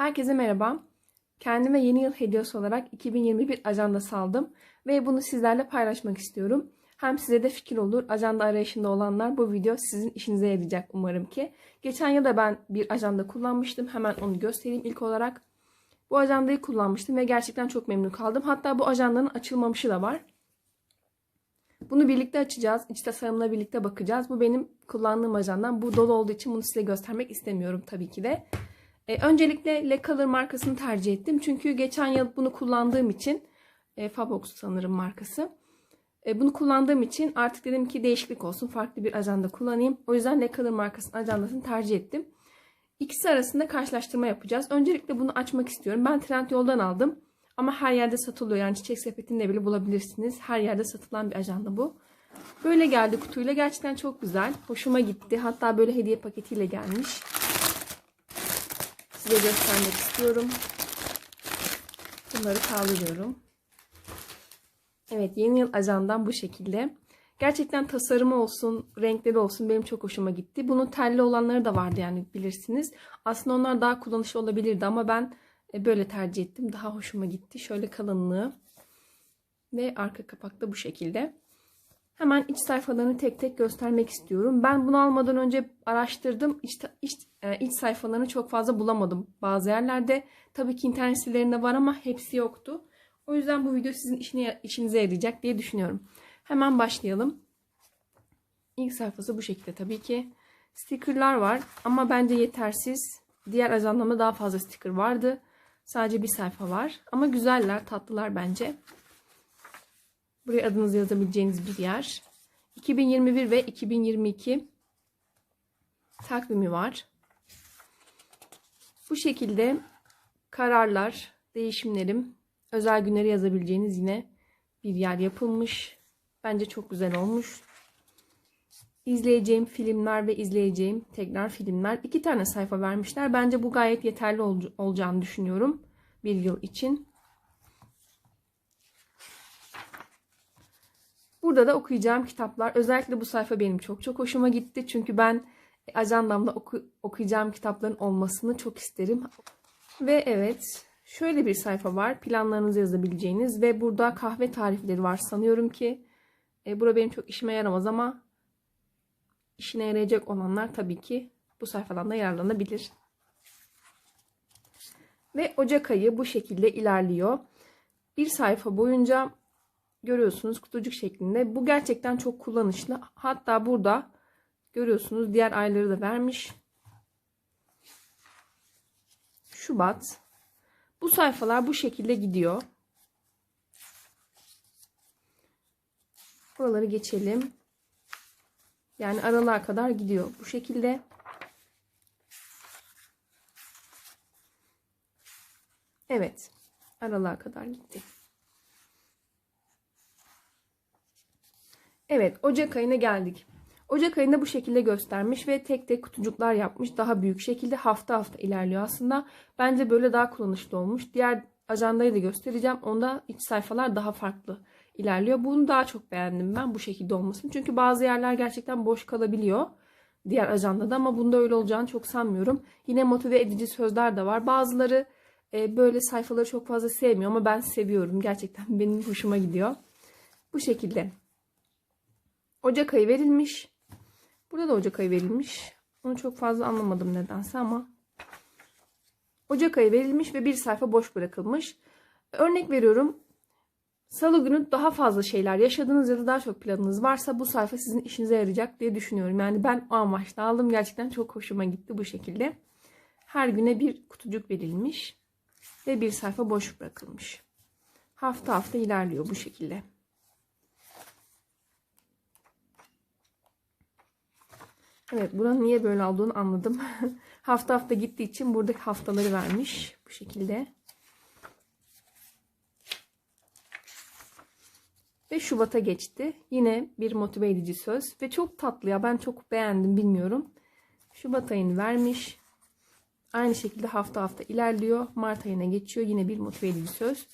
Herkese merhaba. Kendime yeni yıl hediyesi olarak 2021 ajandası aldım ve bunu sizlerle paylaşmak istiyorum. Hem size de fikir olur. Ajanda arayışında olanlar bu video sizin işinize yarayacak umarım ki. Geçen yıl da ben bir ajanda kullanmıştım. Hemen onu göstereyim ilk olarak. Bu ajandayı kullanmıştım ve gerçekten çok memnun kaldım. Hatta bu ajandanın açılmamışı da var. Bunu birlikte açacağız. İç tasarımla birlikte bakacağız. Bu benim kullandığım ajandam. Bu dolu olduğu için bunu size göstermek istemiyorum tabii ki de. E, öncelikle Le Color markasını tercih ettim. Çünkü geçen yıl bunu kullandığım için e, Fabox sanırım markası. E, bunu kullandığım için artık dedim ki değişiklik olsun. Farklı bir ajanda kullanayım. O yüzden Le Color markasının ajandasını tercih ettim. İkisi arasında karşılaştırma yapacağız. Öncelikle bunu açmak istiyorum. Ben Trendyol'dan aldım. Ama her yerde satılıyor. Yani çiçek sepetinde bile bulabilirsiniz. Her yerde satılan bir ajanda bu. Böyle geldi kutuyla. Gerçekten çok güzel. Hoşuma gitti. Hatta böyle hediye paketiyle gelmiş. Size göstermek istiyorum. Bunları kaldırıyorum. Evet yeni yıl ajandam bu şekilde. Gerçekten tasarımı olsun, renkleri olsun benim çok hoşuma gitti. Bunun telli olanları da vardı yani bilirsiniz. Aslında onlar daha kullanışlı olabilirdi ama ben e, böyle tercih ettim. Daha hoşuma gitti. Şöyle kalınlığı ve arka kapak da bu şekilde. Hemen iç sayfalarını tek tek göstermek istiyorum. Ben bunu almadan önce araştırdım. İç, iç, e, iç sayfalarını çok fazla bulamadım bazı yerlerde. Tabii ki internet sitelerinde var ama hepsi yoktu. O yüzden bu video sizin işine, işinize yarayacak diye düşünüyorum. Hemen başlayalım. İlk sayfası bu şekilde tabii ki. Stickerlar var ama bence yetersiz. Diğer ajandamda daha fazla sticker vardı. Sadece bir sayfa var. Ama güzeller, tatlılar bence. Buraya adınızı yazabileceğiniz bir yer. 2021 ve 2022 takvimi var. Bu şekilde kararlar, değişimlerim, özel günleri yazabileceğiniz yine bir yer yapılmış. Bence çok güzel olmuş. İzleyeceğim filmler ve izleyeceğim tekrar filmler. iki tane sayfa vermişler. Bence bu gayet yeterli ol olacağını düşünüyorum bir yıl için. Burada da okuyacağım kitaplar. Özellikle bu sayfa benim çok çok hoşuma gitti. Çünkü ben ajandamda oku okuyacağım kitapların olmasını çok isterim. Ve evet şöyle bir sayfa var. Planlarınızı yazabileceğiniz ve burada kahve tarifleri var sanıyorum ki. E, bura benim çok işime yaramaz ama işine yarayacak olanlar tabii ki bu sayfadan da yararlanabilir. Ve Ocak ayı bu şekilde ilerliyor. Bir sayfa boyunca görüyorsunuz kutucuk şeklinde. Bu gerçekten çok kullanışlı. Hatta burada görüyorsunuz diğer ayları da vermiş. Şubat. Bu sayfalar bu şekilde gidiyor. Buraları geçelim. Yani aralığa kadar gidiyor bu şekilde. Evet. Aralığa kadar gitti. Evet. Ocak ayına geldik. Ocak ayında bu şekilde göstermiş ve tek tek kutucuklar yapmış. Daha büyük şekilde hafta hafta ilerliyor aslında. Bence böyle daha kullanışlı olmuş. Diğer ajandayı da göstereceğim. Onda iç sayfalar daha farklı ilerliyor. Bunu daha çok beğendim ben bu şekilde olmasını. Çünkü bazı yerler gerçekten boş kalabiliyor. Diğer ajandada ama bunda öyle olacağını çok sanmıyorum. Yine motive edici sözler de var. Bazıları e, böyle sayfaları çok fazla sevmiyor ama ben seviyorum. Gerçekten benim hoşuma gidiyor. Bu şekilde. Ocak ayı verilmiş. Burada da Ocak ayı verilmiş. Onu çok fazla anlamadım nedense ama. Ocak ayı verilmiş ve bir sayfa boş bırakılmış. Örnek veriyorum. Salı günü daha fazla şeyler yaşadınız ya da daha çok planınız varsa bu sayfa sizin işinize yarayacak diye düşünüyorum. Yani ben o amaçla aldım. Gerçekten çok hoşuma gitti bu şekilde. Her güne bir kutucuk verilmiş ve bir sayfa boş bırakılmış. Hafta hafta ilerliyor bu şekilde. Evet buranın niye böyle olduğunu anladım. hafta hafta gittiği için buradaki haftaları vermiş bu şekilde. Ve Şubat'a geçti. Yine bir motive edici söz. Ve çok tatlı ya. Ben çok beğendim bilmiyorum. Şubat ayını vermiş. Aynı şekilde hafta hafta ilerliyor. Mart ayına geçiyor. Yine bir motive edici söz.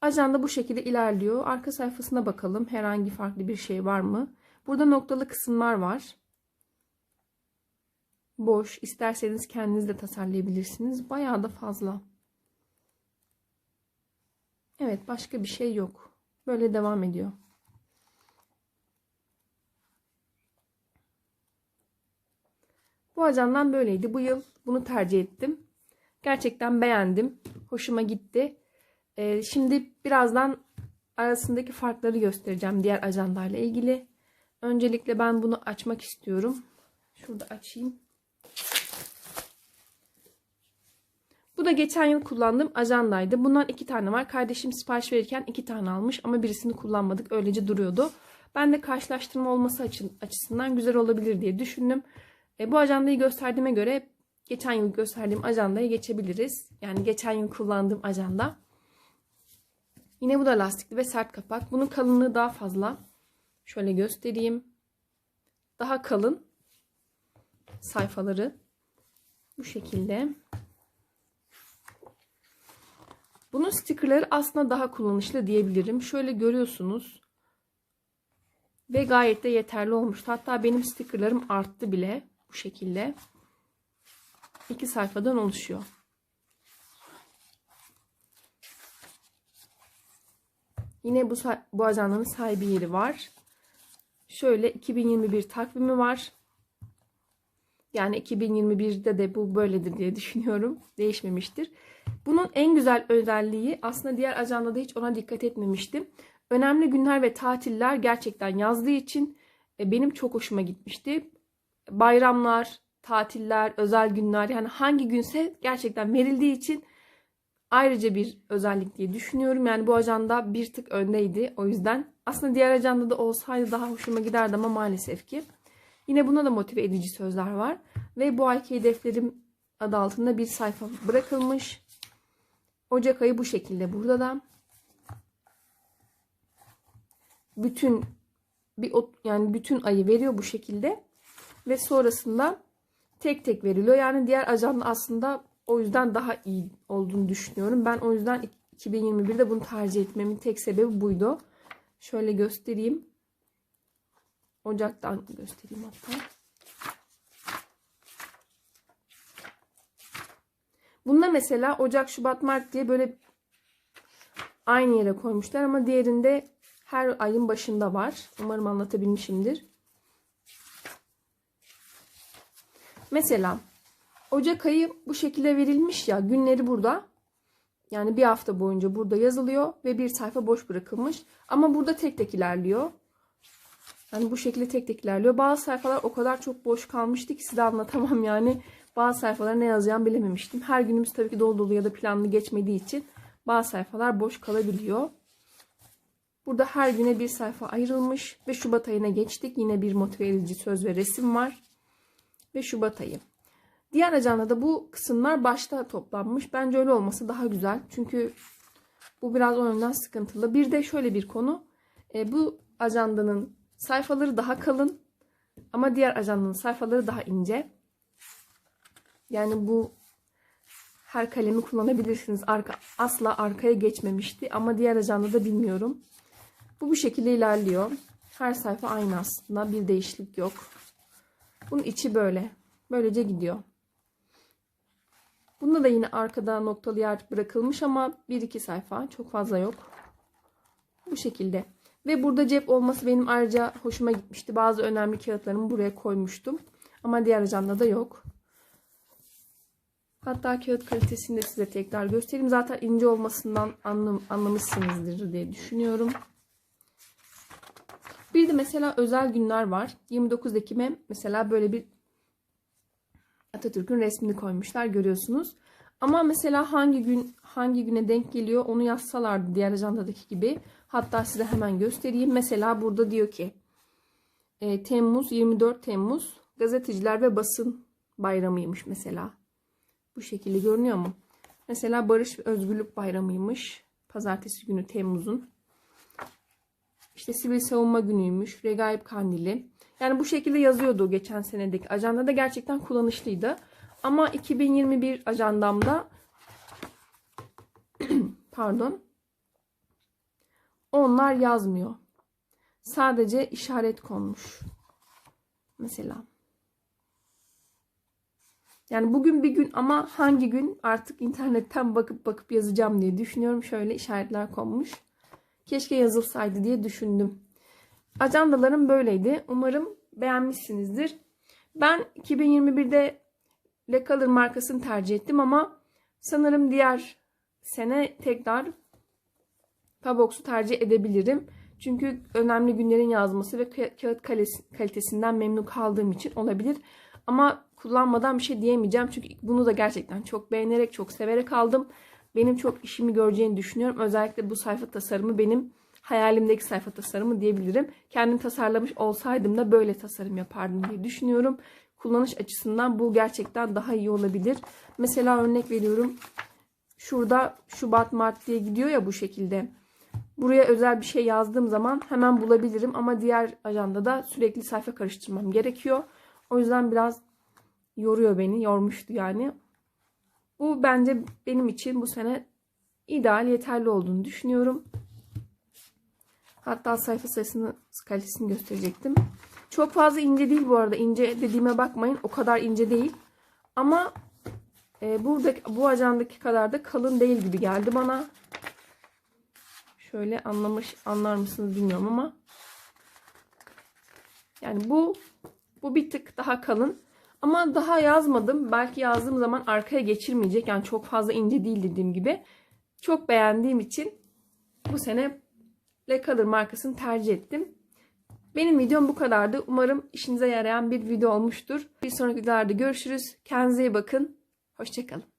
Ajanda bu şekilde ilerliyor. Arka sayfasına bakalım. Herhangi farklı bir şey var mı? Burada noktalı kısımlar var. Boş. İsterseniz kendiniz de tasarlayabilirsiniz. Bayağı da fazla. Evet başka bir şey yok. Böyle devam ediyor. Bu ajandan böyleydi. Bu yıl bunu tercih ettim. Gerçekten beğendim. Hoşuma gitti. Ee, şimdi birazdan arasındaki farkları göstereceğim diğer ajandayla ilgili. Öncelikle ben bunu açmak istiyorum. Şurada açayım. Bu da geçen yıl kullandığım ajandaydı. Bundan iki tane var. Kardeşim sipariş verirken iki tane almış ama birisini kullanmadık. Öylece duruyordu. Ben de karşılaştırma olması açısından güzel olabilir diye düşündüm. E, bu ajandayı gösterdiğime göre geçen yıl gösterdiğim ajandaya geçebiliriz. Yani geçen yıl kullandığım ajanda. Yine bu da lastikli ve sert kapak. Bunun kalınlığı daha fazla. Şöyle göstereyim. Daha kalın sayfaları. Bu şekilde. Bunun stickerları aslında daha kullanışlı diyebilirim. Şöyle görüyorsunuz. Ve gayet de yeterli olmuştu. Hatta benim stickerlarım arttı bile. Bu şekilde. İki sayfadan oluşuyor. Yine bu, bu ajandanın sahibi yeri var. Şöyle 2021 takvimi var. Yani 2021'de de bu böyledir diye düşünüyorum. Değişmemiştir. Bunun en güzel özelliği aslında diğer ajandada hiç ona dikkat etmemiştim. Önemli günler ve tatiller gerçekten yazdığı için e, benim çok hoşuma gitmişti. Bayramlar, tatiller, özel günler yani hangi günse gerçekten verildiği için ayrıca bir özellik diye düşünüyorum. Yani bu ajanda bir tık öndeydi. O yüzden aslında diğer ajanda da olsaydı daha hoşuma giderdi ama maalesef ki. Yine buna da motive edici sözler var. Ve bu ayki hedeflerim adı altında bir sayfa bırakılmış. Ocak ayı bu şekilde burada da. Bütün bir yani bütün ayı veriyor bu şekilde. Ve sonrasında tek tek veriliyor. Yani diğer ajanda aslında o yüzden daha iyi olduğunu düşünüyorum. Ben o yüzden 2021'de bunu tercih etmemin tek sebebi buydu. Şöyle göstereyim. Ocaktan göstereyim hatta. Bunda mesela Ocak, Şubat, Mart diye böyle aynı yere koymuşlar ama diğerinde her ayın başında var. Umarım anlatabilmişimdir. Mesela Ocak ayı bu şekilde verilmiş ya günleri burada. Yani bir hafta boyunca burada yazılıyor ve bir sayfa boş bırakılmış. Ama burada tek tek ilerliyor. Yani bu şekilde tek tek ilerliyor. Bazı sayfalar o kadar çok boş kalmıştı ki size anlatamam yani. Bazı sayfalara ne yazacağımı bilememiştim. Her günümüz tabii ki dolu dolu ya da planlı geçmediği için bazı sayfalar boş kalabiliyor. Burada her güne bir sayfa ayrılmış ve Şubat ayına geçtik. Yine bir motive edici söz ve resim var. Ve Şubat ayı. Diğer ajandada bu kısımlar başta toplanmış. Bence öyle olması daha güzel. Çünkü bu biraz o yönden sıkıntılı. Bir de şöyle bir konu. E, bu ajandanın sayfaları daha kalın. Ama diğer ajandanın sayfaları daha ince. Yani bu her kalemi kullanabilirsiniz. Arka, asla arkaya geçmemişti. Ama diğer ajandada bilmiyorum. Bu bu şekilde ilerliyor. Her sayfa aynı aslında. Bir değişiklik yok. Bunun içi böyle. Böylece gidiyor. Bunda da yine arkada noktalı yer bırakılmış ama 1-2 sayfa. Çok fazla yok. Bu şekilde. Ve burada cep olması benim ayrıca hoşuma gitmişti. Bazı önemli kağıtlarımı buraya koymuştum. Ama diğer ajanda da yok. Hatta kağıt kalitesini de size tekrar göstereyim. Zaten ince olmasından anlam anlamışsınızdır diye düşünüyorum. Bir de mesela özel günler var. 29 Ekim'e mesela böyle bir Atatürk'ün resmini koymuşlar görüyorsunuz. Ama mesela hangi gün hangi güne denk geliyor onu yazsalardı diğer ajandadaki gibi. Hatta size hemen göstereyim. Mesela burada diyor ki e, Temmuz 24 Temmuz gazeteciler ve basın bayramıymış mesela. Bu şekilde görünüyor mu? Mesela Barış ve Özgürlük Bayramıymış. Pazartesi günü Temmuz'un. İşte Sivil Savunma Günü'ymüş. Regaip Kandili. Yani bu şekilde yazıyordu geçen senedeki ajandada. Gerçekten kullanışlıydı. Ama 2021 ajandamda pardon onlar yazmıyor. Sadece işaret konmuş. Mesela. Yani bugün bir gün ama hangi gün artık internetten bakıp bakıp yazacağım diye düşünüyorum. Şöyle işaretler konmuş. Keşke yazılsaydı diye düşündüm. Ajandalarım böyleydi. Umarım beğenmişsinizdir. Ben 2021'de Le Color markasını tercih ettim ama sanırım diğer sene tekrar Pabox'u tercih edebilirim. Çünkü önemli günlerin yazması ve ka- kağıt kalitesinden memnun kaldığım için olabilir. Ama kullanmadan bir şey diyemeyeceğim. Çünkü bunu da gerçekten çok beğenerek, çok severek aldım. Benim çok işimi göreceğini düşünüyorum. Özellikle bu sayfa tasarımı benim hayalimdeki sayfa tasarımı diyebilirim. Kendim tasarlamış olsaydım da böyle tasarım yapardım diye düşünüyorum. Kullanış açısından bu gerçekten daha iyi olabilir. Mesela örnek veriyorum. Şurada Şubat Mart diye gidiyor ya bu şekilde. Buraya özel bir şey yazdığım zaman hemen bulabilirim ama diğer ajandada sürekli sayfa karıştırmam gerekiyor. O yüzden biraz yoruyor beni, yormuştu yani. Bu bence benim için bu sene ideal, yeterli olduğunu düşünüyorum. Hatta sayfa sayısını, kalitesini gösterecektim. Çok fazla ince değil bu arada. İnce dediğime bakmayın. O kadar ince değil. Ama e, buradaki bu ajandaki kadar da kalın değil gibi geldi bana. Şöyle anlamış anlar mısınız bilmiyorum ama yani bu bu bir tık daha kalın ama daha yazmadım. Belki yazdığım zaman arkaya geçirmeyecek. Yani çok fazla ince değil dediğim gibi. Çok beğendiğim için bu sene Le Color markasını tercih ettim. Benim videom bu kadardı. Umarım işinize yarayan bir video olmuştur. Bir sonraki videolarda görüşürüz. Kendinize iyi bakın. Hoşçakalın.